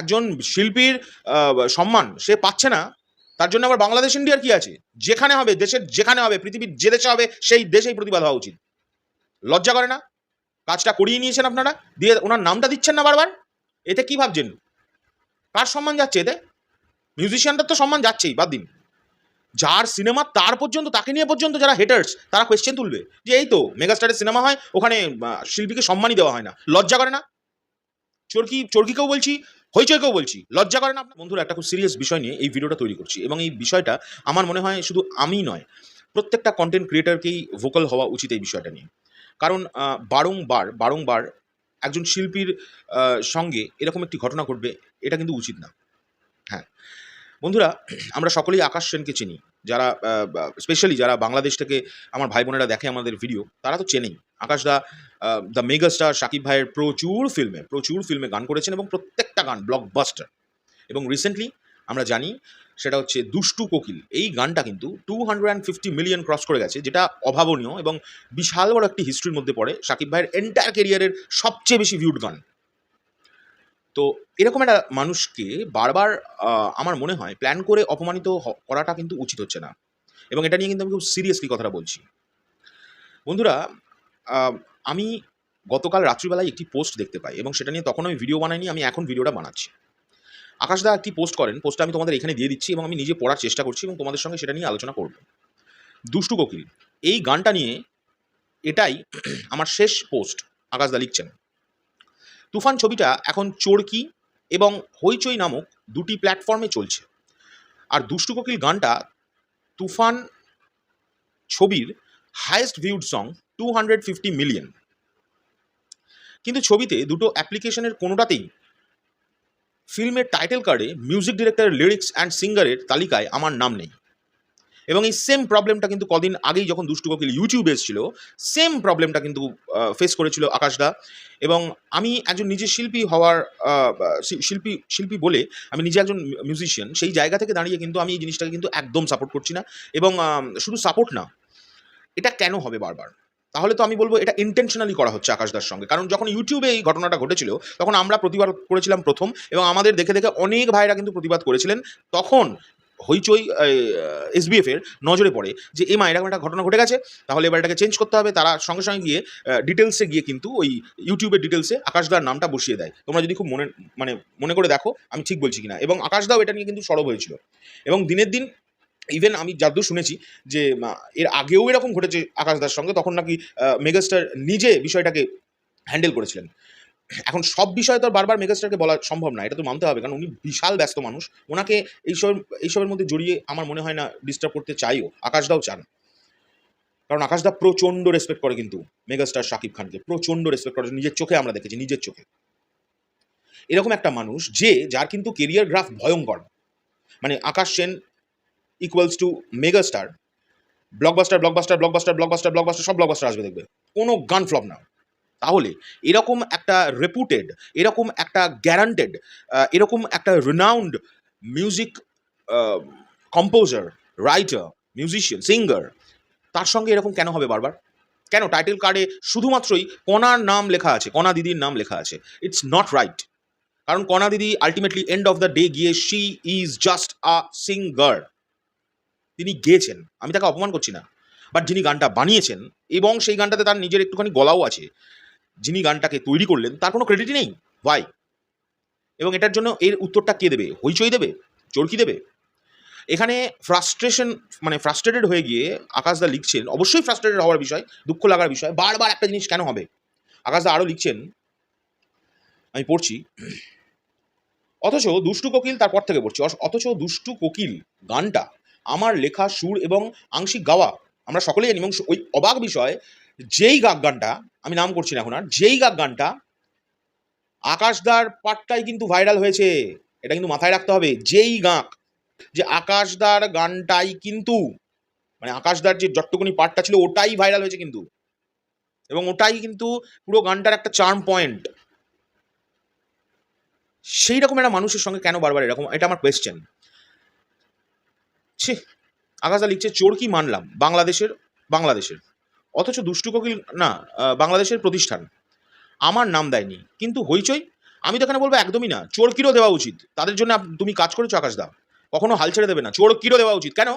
একজন শিল্পীর সম্মান সে পাচ্ছে না, তার জন্য আবার বাংলাদেশ, ইন্ডিয়ার কি আছে? যেখানে হবে দেশের, যেখানে হবে, পৃথিবীর যে দেশে হবে, সেই দেশেই প্রতিবাদ হওয়া উচিত। লজ্জা করে না? কাজটা করিয়ে নিয়েছেন আপনারা? দিয়ে ওনার নামটা দিচ্ছেন না বারবার? এতে কি ভাবছেন? কার সম্মান যাচ্ছে এতে? মিউজিশিয়ানটার তো সম্মান যাচ্ছেই, বাদ দিন। যার সিনেমা তার পর্যন্ত, তাকে নিয়ে পর্যন্ত যারা হেটার্স তারা কোয়েশ্চেন তুলবে। যে এই তো মেগাস্টারের সিনেমা হয়, ওখানে শিল্পীকে সম্মানই দেওয়া হয় না। লজ্জা করে না? চরকি, চরকিকেও বলছি হইচইকেও বলছি। লজ্জা করেন আপনার? বন্ধুরা, একটা খুব সিরিয়াস বিষয় নিয়ে এই ভিডিওটা তৈরি করছি এবং এই বিষয়টা আমার মনে হয় শুধু আমি নয়, প্রত্যেকটা কন্টেন্ট ক্রিয়েটারকেই ভোকাল হওয়া উচিত এই বিষয়টা নিয়ে। কারণ বারংবার বারংবার একজন শিল্পীর সঙ্গে এরকম একটি ঘটনা ঘটবে, এটা কিন্তু উচিত না। হ্যাঁ। বন্ধুরা, আমরা সকলেই আকাশ সেনকে চিনি। যারা স্পেশালি যারা বাংলাদেশ থেকে আমার ভাই বোনেরা দেখে আমাদের ভিডিও তারা তো চেনেই। Akash da the mega star Shakib ভাইয়ের প্রচুর ফিল্মে প্রচুর ফিল্মে গান করেছেন এবং প্রত্যেকটা গান ব্লকবাস্টার এবং রিসেন্টলি আমরা জানি, সেটা হচ্ছে দুষ্টু কোকিল। এই গানটা কিন্তু two hundred and fifty million cross করে গেছে, যেটা অভাবনীয় এবং বিশাল বড় একটি হিস্ট্রির মধ্যে পড়ে। শাকিব ভাইয়ের এন্টায়ার কেরিয়ারের সবচেয়ে বেশি ভিউড গান। তো এরকম একটা মানুষকে বারবার আমার মনে হয় প্ল্যান করে অপমানিত করাটা কিন্তু উচিত হচ্ছে না। এবং এটা নিয়ে কিন্তু আমি খুব সিরিয়াসলি কথাটা বলছি। বন্ধুরা আমি গতকাল রাত্রিবেলায় একটি পোস্ট দেখতে পাই এবং সেটা নিয়ে তখন আমি ভিডিও বানাইনি, আমি এখন ভিডিওটা বানাচ্ছি। আকাশদা একটি পোস্ট করেন পোস্টটা আমি তোমাদের এখানে দিয়ে দিচ্ছি এবং আমি নিজে পড়ার চেষ্টা করছি এবং তোমাদের সঙ্গে সেটা নিয়ে আলোচনা করব। দুষ্টু কোকিল, এই গানটা নিয়ে এটাই আমার শেষ পোস্ট আকাশদা লিখছেন। তুফান ছবিটা এখন চোরকি এবং হইচই নামক দুটি প্ল্যাটফর্মে চলছে। আর দুষ্টু কোকিল গানটা তুফান ছবির highest viewed song two hundred fifty million কিন্তু ছবিতে দুটো অ্যাপ্লিকেশনের কোনোটাতেই ফিল্মের টাইটেল কার্ডে মিউজিক ডিরেক্টরের লিরিক্স অ্যান্ড সিঙ্গারের তালিকায় আমার নাম নেই। এবং এই সেম প্রবলেমটা কিন্তু কদিন আগেই যখন দুষ্টু কোকিল ইউটিউবে এসেছিল সেম প্রবলেমটা কিন্তু ফেস করেছিল আকাশদা এবং আমি একজন নিজে শিল্পী হওয়ার শিল্পী শিল্পী বলে আমি নিজে একজন মিউজিশিয়ান সেই জায়গা থেকে দাঁড়িয়ে কিন্তু আমি এই জিনিসটাকে কিন্তু একদম সাপোর্ট করছি না। এবং শুধু সাপোর্ট না, এটা কেন হবে বারবার? তাহলে তো আমি বলব এটা ইন্টেনশনালি করা হচ্ছে আকাশদার সঙ্গে। কারণ যখন ইউটিউবে এই ঘটনাটা ঘটেছিল, তখন আমরা প্রতিবাদ করেছিলাম প্রথম, এবং আমাদের দেখে দেখে অনেক ভাইরা কিন্তু প্রতিবাদ করেছিলেন। তখন হইচই এসবিএফ এর নজরে পড়ে যে এই মা, এরকম একটা ঘটনা ঘটে গেছে। তাহলে এবার এটাকে চেঞ্জ করতে হবে। তারা সঙ্গে সঙ্গে গিয়ে ডিটেলসে গিয়ে কিন্তু ওই ইউটিউবের ডিটেলসে আকাশদার নামটা বসিয়ে দেয়। তোমরা যদি খুব মনে মানে মনে করে দেখো, আমি ঠিক বলছি কিনা। এবং আকাশদাও এটা নিয়ে কিন্তু সরব হয়েছিল। এবং দিনের দিন ইভেন আমি যতদূর শুনেছি যে এর আগেও এরকম ঘটেছে আকাশদার সঙ্গে। তখন নাকি মেগাস্টার নিজে বিষয়টাকে হ্যান্ডেল করেছিলেন। এখন সব বিষয়ে তো বারবার মেগাস্টারকে বলা সম্ভব না, এটা তো মানতে হবে, কারণ উনি বিশাল ব্যস্ত মানুষ। ওনাকে এইসব, এইসবের মধ্যে জড়িয়ে আমার মনে হয় না ডিস্টার্ব করতে চাইও। আকাশদাও চান। কারণ আকাশদা প্রচণ্ড রেসপেক্ট করে কিন্তু মেগাস্টার শাকিব খানকে, প্রচণ্ড রেসপেক্ট করে। নিজের চোখে আমরা দেখেছি, নিজের চোখে। এরকম একটা মানুষ যে, যার কিন্তু কেরিয়ার গ্রাফ ভয়ঙ্কর। মানে Akash Sen equals to megastar blockbuster blockbuster blockbuster blockbuster blockbuster সব ব্লকবাস্টার আসবে দেখবে। কোনো গান ফ্লপ না। তাহলে এরকম একটা রেপুটেড এরকম একটা গ্যারান্টেড এরকম একটা renowned music composer writer musician singer তার সঙ্গে এরকম কেন হবে বারবার? কেন? টাইটেল কার্ডে শুধুমাত্রই কণার নাম লেখা আছে, কণা দিদির নাম লেখা আছে। ইটস নট রাইট কারণ কণা দিদি ultimately end of the day গিয়ে she is just a singer তিনি গেয়েছেন। আমি তাকে অপমান করছি না। বাট যিনি গানটা বানিয়েছেন এবং সেই গানটাতে তার নিজের একটুখানি গলাও আছে যিনি গানটাকে তৈরি করলেন, তার কোনো ক্রেডিটই নেই। ভাই এবং এটার জন্য এর উত্তরটা কে দেবে? হইচই দেবে? চরকি দেবে? এখানে ফ্রাস্ট্রেশন মানে ফ্রাস্ট্রেটেড হয়ে গিয়ে আকাশদা লিখছেন, অবশ্যই ফ্রাস্ট্রেটেড হওয়ার বিষয়, দুঃখ লাগার বিষয়, বারবার একটা জিনিস কেন হবে? আকাশদা আরও লিখছেন, আমি পড়ছি, অথচ দুষ্টু কোকিল তারপর থেকে পড়ছি অথচ দুষ্টু কোকিল গানটা, আমার লেখা সুর এবং আংশিক গাওয়া, আমরা সকলেই জানি, এবং ওই অবাক বিষয়, যেই গানটা আমি নাম করছি না এখন আর। যেই গানটা আকাশদার পাটটাই কিন্তু ভাইরাল হয়েছে, এটা কিন্তু মাথায় রাখতে হবে। যেই গাঁক, যে আকাশদার গানটাই কিন্তু মানে আকাশদার যে যতটুকুনি পার্টটা ছিল, ওটাই ভাইরাল হয়েছে কিন্তু। এবং ওটাই কিন্তু পুরো গানটার একটা চার্ম পয়েন্ট সেই রকম একটা মানুষের সঙ্গে কেন বারবার এরকম? এটা আমার কোয়েশ্চেন ছি আকাশদা লিখছে, চোর কি মানলাম? বাংলাদেশের? বাংলাদেশের। অথচ দুষ্টু কোকিল, না বাংলাদেশের প্রতিষ্ঠান। আমার নাম দেয়নি। কিন্তু হইচই? আমি তো এখানে বলব একদমই না। চোরকিরও দেওয়া উচিত? তাদের জন্য তুমি কাজ করেছ আকাশ দা। কখনো হাল ছেড়ে দেবে না। চোরকিরও দেওয়া উচিত? কেন?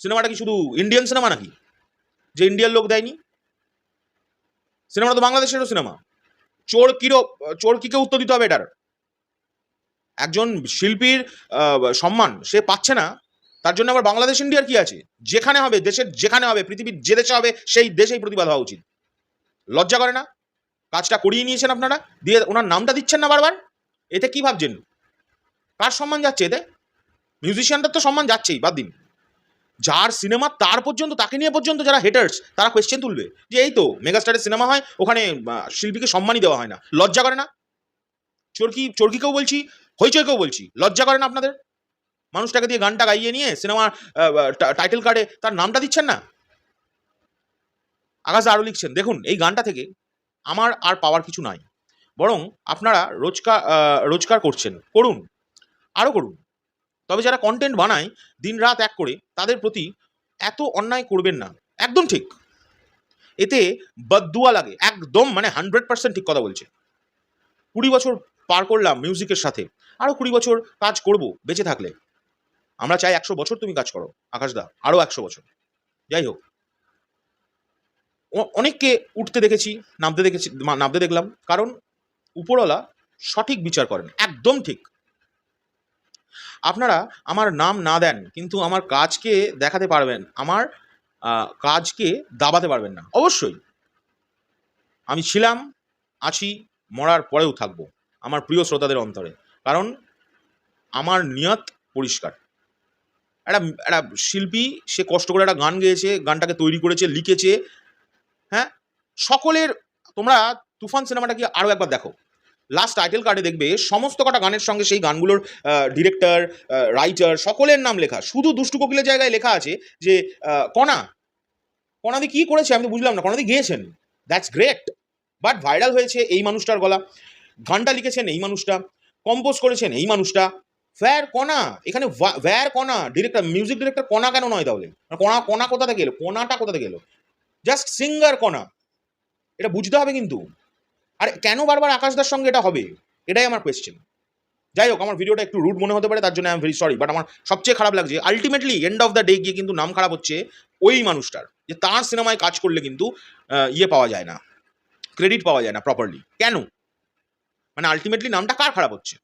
সিনেমাটা কি শুধু ইন্ডিয়ান সিনেমা নাকি? যে ইন্ডিয়ান লোক দেয়নি? সিনেমাটা তো বাংলাদেশেরও সিনেমা। চোর কিরো, চোর কিকে উত্তর দিতে হবে এটার? একজন শিল্পীর সম্মান সে পাচ্ছে না। তার জন্য আবার বাংলাদেশ, ইন্ডিয়ার কি আছে? যেখানে হবে দেশের, যেখানে হবে, পৃথিবীর যে দেশে হবে, সেই দেশেই প্রতিবাদ হওয়া উচিত। লজ্জা করে না? কাজটা করিয়ে নিয়েছেন আপনারা? দিয়ে ওনার নামটা দিচ্ছেন না বারবার? এতে কি ভাবছেন? কার সম্মান যাচ্ছে এতে? মিউজিশিয়ানটার তো সম্মান যাচ্ছেই, বাদ দিন। যার সিনেমা তার পর্যন্ত, তাকে নিয়ে পর্যন্ত যারা হেটার্স তারা কোয়েশ্চেন তুলবে। যে এই তো মেগাস্টারের সিনেমা হয়, ওখানে শিল্পীকে সম্মানই দেওয়া হয় না। লজ্জা করে না? চরকি, চরকিকেও বলছি, হইচইকেও বলছি। লজ্জা করে না আপনাদের? মানুষটাকে দিয়ে গানটা গাইয়ে নিয়ে সিনেমার টাইটেল কার্ডে তার নামটা দিচ্ছেন না? আকাশ আরও লিখছেন, দেখুন, এই গানটা থেকে আমার আর পাওয়ার কিছু নাই। বরং আপনারা রোজকার রোজগার করছেন, করুন, আরও করুন। তবে যারা কন্টেন্ট বানায় দিন রাত এক করে, তাদের প্রতি এত অন্যায় করবেন না। একদম ঠিক। এতে বদুয়া লাগে, একদম মানে হান্ড্রেড পার্সেন্ট ঠিক কথা বলছে। কুড়ি বছর পার করলাম মিউজিকের সাথে, আরও কুড়ি বছর কাজ করব, বেঁচে থাকলে। আমরা চাই একশো বছর তুমি কাজ করো, আকাশদা আরও একশো বছর। যাই হোক। অনেককে উঠতে দেখেছি, নামতে দেখেছি নামতে দেখলাম। কারণ উপরওয়ালা সঠিক বিচার করেন, একদম ঠিক। আপনারা আমার নাম না দেন, কিন্তু আমার কাজকে দেখাতে পারবেন, আমার কাজকে দাবাতে পারবেন না। অবশ্যই। আমি ছিলাম, আছি, মরার পরেও থাকব, আমার প্রিয় শ্রোতাদের অন্তরে। কারণ আমার নিয়ত পরিষ্কার। একটা একটা শিল্পী, সে কষ্ট করে একটা গান গেয়েছে, গানটাকে তৈরি করেছে, লিখেছে হ্যাঁ? সকলের, তোমরা তুফান সিনেমাটা কি আরও একবার দেখো। লাস্ট টাইটেল কার্ডে দেখবে, সমস্ত কটা গানের সঙ্গে সেই গানগুলোর ডিরেক্টর রাইটার সকলের নাম লেখা। শুধু দুষ্টু কোকিলের জায়গায় লেখা আছে যে কণা। কণাদি কি করেছে আমি তো বুঝলাম না, কণাদি গিয়েছেন। দ্যাটস গ্রেট বাট ভাইরাল হয়েছে এই মানুষটার গলা। গানটা লিখেছেন এই মানুষটা কম্পোজ করেছেন এই মানুষটা। ফ্যার কণা? এখানে ভ্যার কণা। ডিরেক্টর মিউজিক ডিরেক্টর কণা কেন নয় তাহলে? কণা কণা কোথা থেকে এলো? কণাটা কোথা থেকে এলো? জাস্ট সিঙ্গার কণা। এটা বুঝতে হবে কিন্তু। আর কেন বারবার আকাশদার সঙ্গে এটা হবে? এটাই আমার কোয়েশ্চেন যাই হোক আমার ভিডিওটা একটু রুট মনে হতে পারে তার জন্য I am very sorry but আমার সবচেয়ে খারাপ লাগছে। Ultimately end of the day গিয়ে কিন্তু নাম খারাপ হচ্ছে ওই মানুষটার যে তার সিনেমায় কাজ করলে কিন্তু ইয়ে পাওয়া যায় না। ক্রেডিট পাওয়া যায় না প্রপারলি কেন? মানে আলটিমেটলি নামটা কার খারাপ হচ্ছে?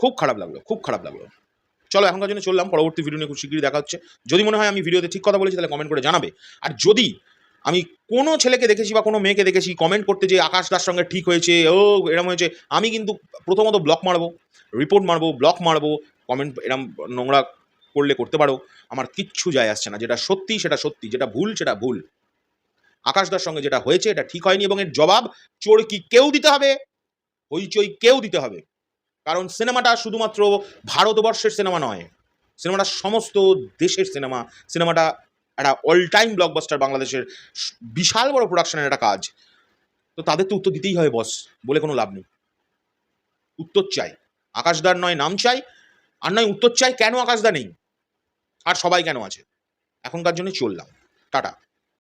খুব খারাপ লাগল, খুব খারাপ লাগল। চলো এখনকার জন্য চললাম, পরবর্তী ভিডিও নিয়ে খুব শীঘ্রই দেখা হচ্ছে। যদি মনে হয় আমি ভিডিওতে ঠিক কথা বলেছি, তাহলে কমেন্ট করে জানাবে। আর যদি আমি কোনো ছেলেকে দেখেছি বা কোনো মেয়েকে দেখেছি কমেন্ট করতে যে আকাশ দার সঙ্গে ঠিক হয়েছে, ও এরম হয়েছে, আমি কিন্তু প্রথমত ব্লক মারবো রিপোর্ট মারবো ব্লক মারবো কমেন্ট এরম নোংরা করলে করতে পারো। আমার কিচ্ছু যায় আসছে না, যেটা সত্যি সেটা সত্যি, যেটা ভুল সেটা ভুল। আকাশদার সঙ্গে যেটা হয়েছে, এটা ঠিক হয়নি এবং এর জবাব চোর কি কেউ দিতে হবে, হইচই কেউ দিতে হবে। কারণ সিনেমাটা শুধুমাত্র ভারতবর্ষের সিনেমা নয়, সিনেমাটা সমস্ত দেশের সিনেমা, সিনেমাটা একটা অল টাইম ব্লকবাস্টার বাংলাদেশের বিশাল বড় প্রোডাকশনের একটা কাজ। তো তাদের তো উত্তর দিতেই হবে বস বলে কোনো লাভ নেই। উত্তর চাই। আকাশদার নয়, নাম চাই। আর নয়, উত্তর চাই, কেন আকাশদা নেই? আর সবাই কেন আছে? এখনকার জন্য চললাম। টাটা।